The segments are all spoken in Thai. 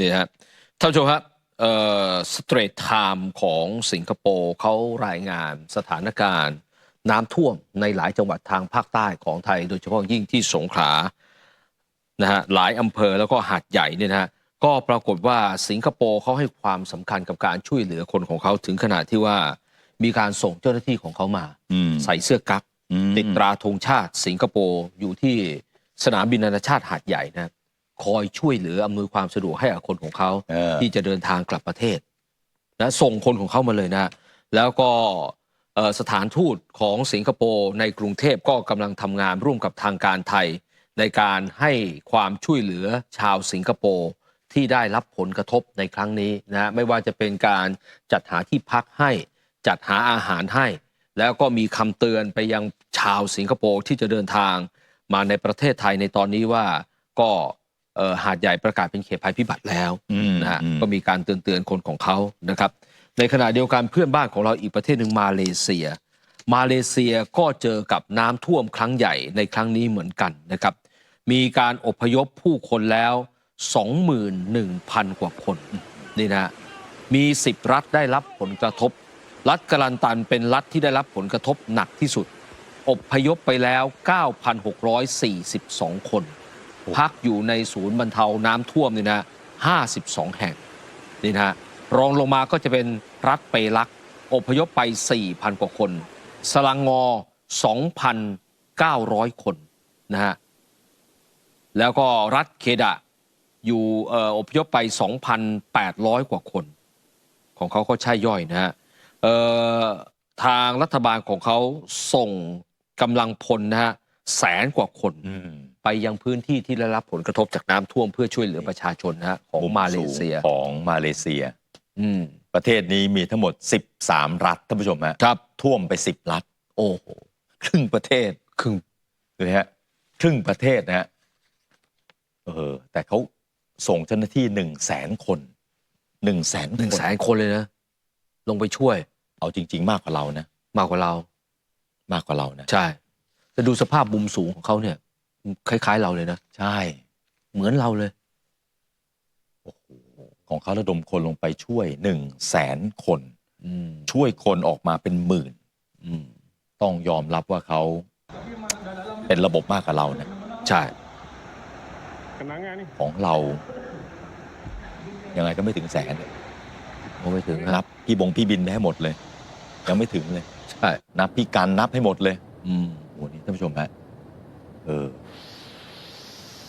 นี่ฮะท่านผู้ชมครับเอ่อสเตรทไทม์ของสิงคโปร์เขารายงานสถานการณ์ น้ำท่วมในหลายจังหวัดทางภาคใต้ของไทย โดยเฉพาะยิ่งที่สงขลานะฮะหลายอำเภอแล้วก็หาดใหญ่เนี่ยนะฮะก็ปรากฏว่าสิงคโปร์เขาให้ความสำคัญกับการช่วยเหลือคนของเขาถึงขนาดที่ว่า มีการส่งเจ้าหน้าที่ของเขามาอืมใส่เสื้อกั๊กอืมติดตราธงชาติ สิงคโปร์อยู่ที่สนามบินนานาชาติหาดใหญ่นะครับ คอยช่วยเหลืออำนวยความสะดวกให้กับคนของเขาเออ ที่จะเดินทางกลับประเทศนะส่งคนของเขามาเลยนะแล้วก็เอ่อสถานทูตของสิงคโปร์ในกรุงเทพก็กำลังทำงานร่วมกับทางการไทย ในการให้ความช่วยเหลือชาวสิงคโปร์ที่ได้รับผลกระทบในครั้งนี้นะไม่ว่าจะเป็นการจัดหาที่พักให้ จัดหาอาหารให้ แล้วก็มีคำเตือนไปยังชาวสิงคโปร์ที่จะเดินทาง มาในประเทศไทยในตอนนี้ว่าก็เอ่อ หาดใหญ่ประกาศเป็นเขตภัยพิบัติแล้วอืมนะฮะอืมก็มีการเตือนเตือนคนของเขานะครับ ในขณะเดียวกันเพื่อนบ้านของเราอีกประเทศหนึ่งมาเลเซีย มาเลเซียก็เจอกับน้ำท่วมครั้งใหญ่ในครั้งนี้เหมือนกันนะครับ มีการอพยพผู้คนแล้ว 21,000 กว่าคนนี่นะฮะมี 10 รัฐได้รับผลกระทบ รัฐกาลันตันเป็นรัฐที่ได้รับผลกระทบหนักที่สุดอพยพไปแล้ว 9,642 คน พักอยู่ในศูนย์บรรเทาน้ำท่วมนี่นะ52 แห่งนี่นะฮะรองลงมาก็จะเป็นรัฐเปรักอพยพไป 4,000 กว่าคน สลังงอ 2,900 คนนะฮะแล้วก็รัฐเคดะอยู่เอ่ออพยพไป 2,800 กว่าคน ของเขาก็ใช่ย่อยนะฮะเอ่อทางรัฐบาลของเขาส่งกำลังพลนะฮะแสนกว่าคนอืม ไปยังพื้นที่ที่ได้รับผลกระทบจากน้ำท่วมเพื่อช่วยเหลือประชาชนนะฮะของมุมาเลเซียสูงของมาเลเซีย อืมประเทศนี้มีทั้งหมด 13 รัฐท่านผู้ชมฮะครับ ท่วมไป 10 รัฐ โอ้โหครึ่งประเทศครึ่งเลยฮะครึ่งประเทศนะฮะเออ แต่เขาส่งเจ้าหน้าที่หนึ่งแสนคนหนึ่งแสนหนึ่งคนแสนคนเลยนะ ลงไปช่วยเอาจริง ๆ มากกว่าเรานะมากกว่าเรา มากกว่าเรานะ ใช่แต่ดูสภาพมุมสูงของเขาเนี่ย คล้าย ๆ เราเลยนะ ใช่ เหมือนเราเลยของเขาระดมคนลงไปช่วยหนึ่งแสนคน อืมช่วยคนออกมาเป็นหมื่น อืมต้องยอมรับว่าเขาเป็นระบบมากกว่าเรานะใช่ Kenangan ni. ของเรา ยังไงก็ไม่ถึงแสนผมไม่ถึงนันะบพี่บงพี่บินไปให้หมดเลย ยังไม่ถึงเลย ใช่ นับพี่กันนับให้หมดเลยอืมโอ้นี่ท่านผู้ชมฮะเออ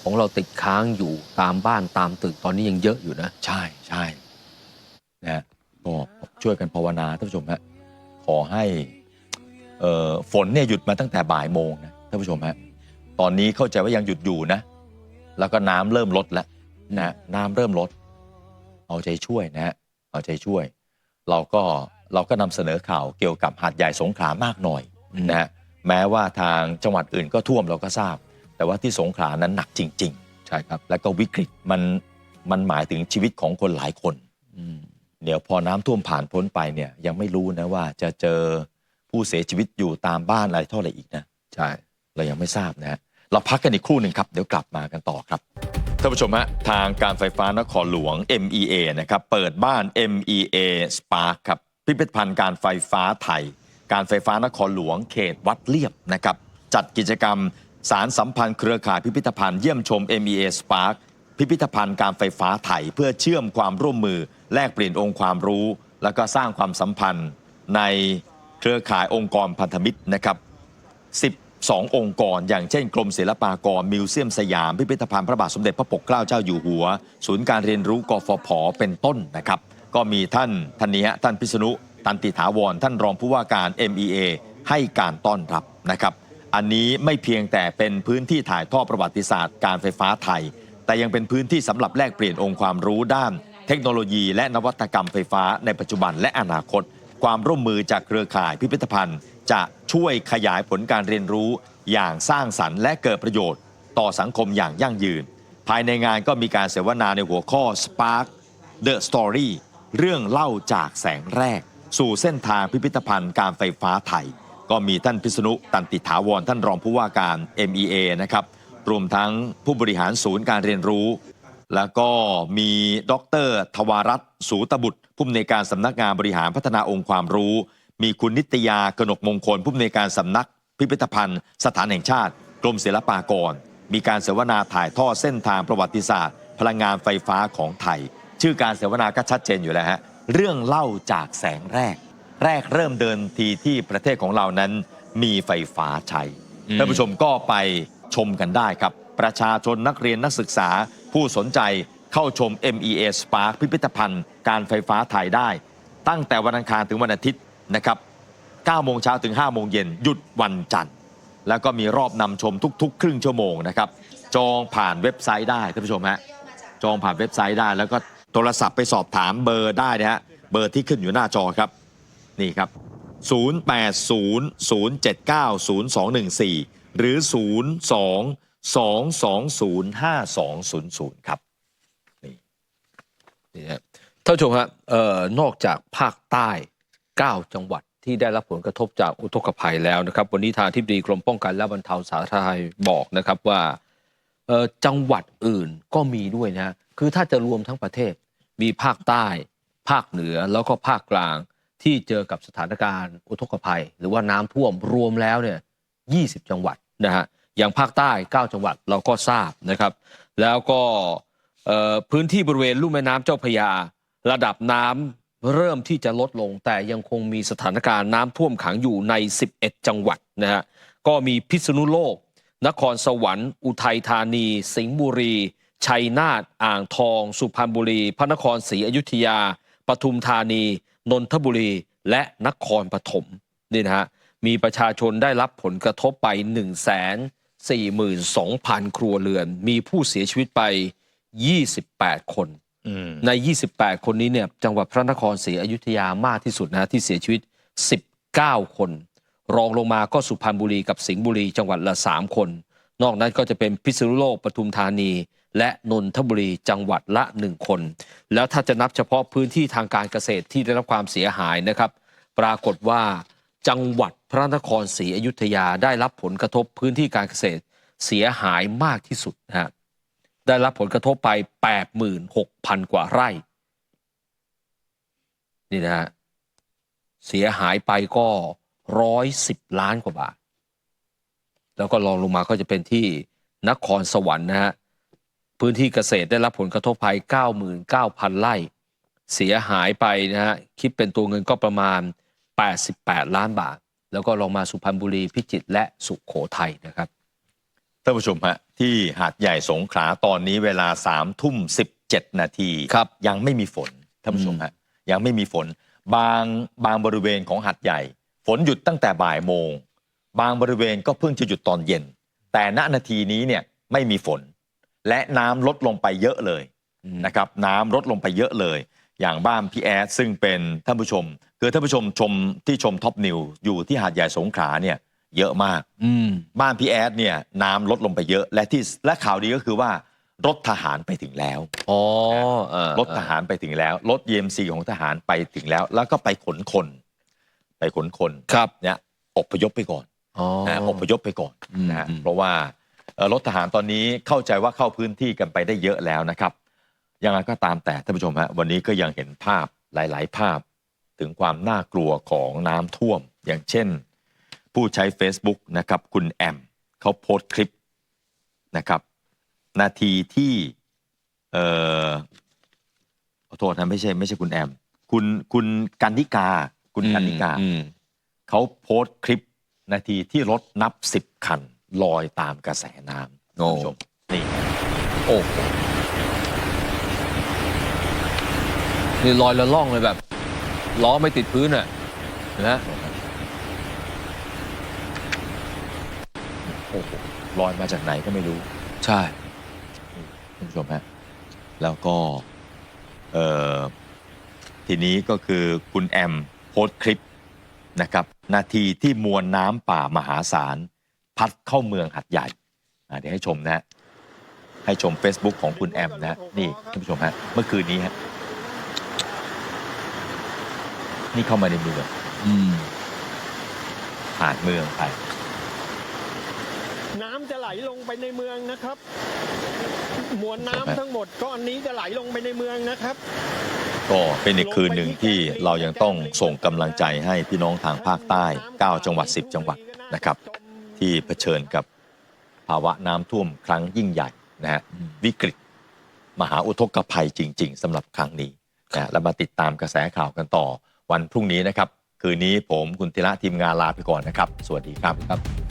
ของเราติดค้างอยู่ตามบ้านตามตึกตอนนี้ยังเยอะอยู่นะ ใช่ใช่นะฮะก็ช่วยกันภาวนาท่านผู้ชมฮะขอให้เอ่อฝนเนี่ยหยุดมาตั้งแต่บ่ายโมงนะท่านผู้ชมฮะตอนนี้เข้าใจว่ายังหยุดอยู่นะ แล้วก็น้ำเริ่มลดแล้วนะน้ำเริ่มลด เอาใจช่วยนะฮะเอาใจช่วย เราก็เราก็นำเสนอข่าวเกี่ยวกับหาดใหญ่สงขลามากหน่อยนะฮะ แม้ว่าทางจังหวัดอื่นก็ท่วมเราก็ทราบ แต่ว่าที่สงขลานั้นหนักจริงๆใช่ครับแล้วก็วิกฤตมันมันหมายถึงชีวิตของคนหลายคน อืม เดี๋ยวพอน้ำท่วมผ่านพ้นไปเนี่ยยังไม่รู้นะว่าจะเจอผู้เสียชีวิตอยู่ตามบ้านอะไรเท่าไหร่อีกนะ ใช่ เรายังไม่ทราบนะฮะเราพักกันอีกครู่หนึ่งครับ เดี๋ยวกลับมากันต่อครับ ท่านผู้ชมฮะ ทางการไฟฟ้านครหลวง MEA นะครับ เปิดบ้าน MEA Spark ครับ พิพิธภัณฑ์การไฟฟ้าไทย การไฟฟ้านครหลวงเขตวัดเลียบนะครับจัดกิจกรรมสารสัมพันธ์เครือข่ายพิพิธภัณฑ์เยี่ยมชม MEA Spark พิพิธภัณฑ์การไฟฟ้าไทยเพื่อเชื่อมความร่วมมือ แลกเปลี่ยนองค์ความรู้ แล้วก็สร้างความสัมพันธ์ในเครือข่ายองค์กรพันธมิตรนะครับ 12 องค์กร อย่างเช่น กรมศิลปากรมิวเซียมสยาม พิพิธภัณฑ์พระบาทสมเด็จพระปกเกล้าเจ้าอยู่หัว ศูนย์การเรียนรู้กฟผเป็นต้นนะครับ ก็มีท่านท่านนี้ฮะท่านพิษณุ ตันติถาวรท่านรองผู้ว่าการ MEA ให้การต้อนรับนะครับ อันนี้ไม่เพียงแต่เป็นพื้นที่ถ่ายทอดประวัติศาสตร์การไฟฟ้าไทย แต่ยังเป็นพื้นที่สำหรับแลกเปลี่ยนองค์ความรู้ด้าน เทคโนโลยีและนวัตกรรมไฟฟ้าในปัจจุบันและอนาคต ความร่วมมือจากเครือข่ายพิพิธภัณฑ์ จะช่วยขยายผลการเรียนรู้อย่างสร้างสรรค์และเกิดประโยชน์ ต่อสังคมอย่างยั่งยืน ภายในงานก็มีการเสวนาในหัวข้อ Spark The Story เรื่องเล่าจากแสงแรก สู่เส้นทางพิพิธภัณฑ์การไฟฟ้าไทย ก็มีท่านพิษณุตันติถาวรท่านรองผู้ว่าการ MEA นะครับรวมทั้งผู้บริหารศูนย์การเรียนรู้ แล้วก็มีดรทวารัตน์สูตบุตรผู้อำนวยการสำนักงานบริหารพัฒนาองค์ความรู้ มีคุณนิตยากนกมงคลผู้อำนวยการสำนัก พิพิธภัณฑ์ สถานแห่งชาติ กรมศิลปากร มีการเสวนาถ่ายทอดเส้นทางประวัติศาสตร์ พลังงานไฟฟ้าของไทย ชื่อการเสวนาก็ชัดเจนอยู่แล้วฮะ เรื่องเล่าจากแสงแรก แรกเริ่มเดินทีที่ประเทศของเรานั้นมีไฟฟ้าใช้อืมท่านผู้ชมก็ไปชมกันได้ครับ ประชาชนนักเรียนนักศึกษาผู้สนใจเข้าชม MEA Spark พิพิธภัณฑ์ การไฟฟ้าไทยได้ ตั้งแต่วันอังคารถึงวันอาทิตย์นะครับ9โมงเช้าถึง5โมงเย็นหยุดวันจันทร์ แล้วก็มีรอบนำชมทุก ๆ ครึ่งชั่วโมงนะครับ จองผ่านเว็บไซต์ได้ท่านผู้ชมฮะจองผ่านเว็บไซต์ได้แล้วก็ โทรศัพท์ไปสอบถามเบอร์ได้นะฮะเบอร์ที่ขึ้นอยู่หน้าจอครับ นี่ครับ 0800790214 หรือ 02-220-5200 ครับนี่ฮะท่านผู้ชมฮะเอ่อนอกจากภาคใต้ 9 จังหวัดที่ได้รับผลกระทบจากอุทกภัยแล้วนะครับ วันนี้ทางทิบดีกรมป้องกันและบรรเทาสาธารณภัยบอกนะครับว่าเอ่อจังหวัดอื่นก็มีด้วยนะฮะคือถ้าจะรวมทั้งประเทศ มีภาคใต้ ภาคเหนือแล้วก็ภาคกลางที่เจอกับสถานการณ์อุทกภัย หรือว่าน้ำท่วมรวมแล้วเนี่ย20 จังหวัดนะฮะอย่างภาคใต้ 9 จังหวัดเราก็ทราบนะครับ แล้วก็พื้นที่บริเวณลุ่มแม่น้ำเจ้าพยา ระดับน้ำเริ่มที่จะลดลง แต่ยังคงมีสถานการณ์น้ำท่วมขังอยู่ใน 11 จังหวัดนะฮะก็มีพิษณุโลก นครสวรรค์ อุทัยธานี สิงห์บุรี ชัยนาทอ่างทอง สุพรรณบุรี พระนครศรีอยุธยาปทุมธานี นนทบุรี และนครปฐมนี่นะฮะมีประชาชนได้รับผลกระทบไป 1 4 2 0 0 0 ครัวเรือน มีผู้เสียชีวิตไป 28 คนอืมใน 28 คนนี้เนี่ยจังหวัดพระนครศรีอยุธยามากที่สุดนะที่เสียชีวิต 19 คน รองลงมาก็สุพรรณบุรีกับสิงห์บุรีจังหวัดละ 3 คน นอกนั้นก็จะเป็นพิษณุโลกปทุมธานี และนนทบุรีจังหวัดละ 1 คน แล้วถ้าจะนับเฉพาะพื้นที่ทางการเกษตรที่ได้รับความเสียหายนะครับ ปรากฏว่าจังหวัดพระนครศรีอยุธยาได้รับผลกระทบพื้นที่การเกษตรเสียหายมากที่สุดนะฮะได้รับผลกระทบไป 86,000 กว่าไร่นี่นะฮะเสียหายไปก็ร้อยสิบล้านกว่าบาท แล้วก็รองลงมาก็จะเป็นที่นครสวรรค์นะฮะ พื้นที่เกษตรได้รับผลกระทบภัย 99,000 ไร่ เสียหายไปนะฮะคิดเป็นตัวเงินก็ประมาณ 88 ล้านบาท แล้วก็ลงมาสุพรรณบุรีพิจิตรและสุขโขทัยนะครับท่านผู้ชมฮะที่หาดใหญ่สงขลาตอนนี้เวลาสามทุ่มสิบเจ็ดนาทีครับยังไม่มีฝนท่านผู้ชมฮะยังไม่มีฝน บางบางบริเวณของหาดใหญ่ ฝนหยุดตั้งแต่บ่ายโมง บางบริเวณก็เพิ่งจะหยุดตอนเย็น แต่ณนาทีนี้เนี่ยไม่มีฝน และน้ำลดลงไปเยอะเลยอืมนะครับน้ำลดลงไปเยอะเลย อย่างบ้านพี่แอดซึ่งเป็นท่านผู้ชม คือท่านผู้ชมชมที่ชมท็อปนิวอยู่ที่หาดใหญ่สงขลาเนี่ยเยอะมากอืมบ้านพี่แอดเนี่ยน้ำลดลงไปเยอะและที่และข่าวดีก็คือว่ารถทหารไปถึงแล้วอ๋อเออรถทหารไปถึงแล้วรถ EMC ของทหารไปถึงแล้ว แล้วก็ไปขนคน ไปขนคนครับเนี่ยอพยพไปก่อนอ๋อนะอพยพไปก่อนอืมนะฮะอืมเพราะว่าเอ่อ รถทหารตอนนี้เข้าใจว่าเข้าพื้นที่กันไปได้เยอะแล้วนะครับยังไงก็ตามแต่ท่านผู้ชมฮะวันนี้ก็ยังเห็นภาพหลาย ๆ ภาพ ถึงความน่ากลัวของน้ำท่วม อย่างเช่น ผู้ใช้ Facebook นะครับคุณแอมเขาโพสต์คลิปนะครับนาทีที่เอ่อขอโทษนะไม่ใช่ไม่ใช่คุณแอม คุณคุณกันนิกา คุณกันนิกาอืมเขาโพสต์คลิปนาทีที่รถนับสิบคัน ลอยตามกระแสน้ำโอ้ ท่านผู้ชมนี่โอ้โหนี่ลอยละล่องเลยแบบ ล้อไม่ติดพื้นอะเห็นไหมโอ้โหลอยมาจากไหนก็ไม่รู้ ใช่ ท่านผู้ชมฮะแล้วก็เอ่อทีนี้ก็คือคุณแอมโพสต์คลิปนะครับ นาทีที่มวลน้ำป่ามหาศาล พัดเข้าเมืองหัดใหญ่อะเดี๋ยวให้ชมนะฮะให้ชม Facebook ของคุณแอมนะฮะนี่ท่านผู้ชมฮะเมื่อคืนนี้ฮะนี่เข้ามาในเมืองอืมผ่านเมืองไป น้ำจะไหลลงไปในเมืองนะครับ มวลน้ำทั้งหมดก้อนนี้จะไหลลงไปในเมืองนะครับ ก็เป็นอีกคืนหนึ่งที่เรายังต้องส่งกำลังใจให้พี่น้องทางภาคใต้ 9 จังหวัด 10 จังหวัดนะครับ ที่เผชิญกับภาวะน้ำท่วมครั้งยิ่งใหญ่นะฮะวิกฤต มหาอุทกภัยจริง ๆสำหรับครั้งนี้นะแล้วมาติดตามกระแสข่าวกันต่อวันพรุ่งนี้นะครับ คืนนี้ผมคุณธีระทีมงานลาไปก่อนนะครับ สวัสดีครับ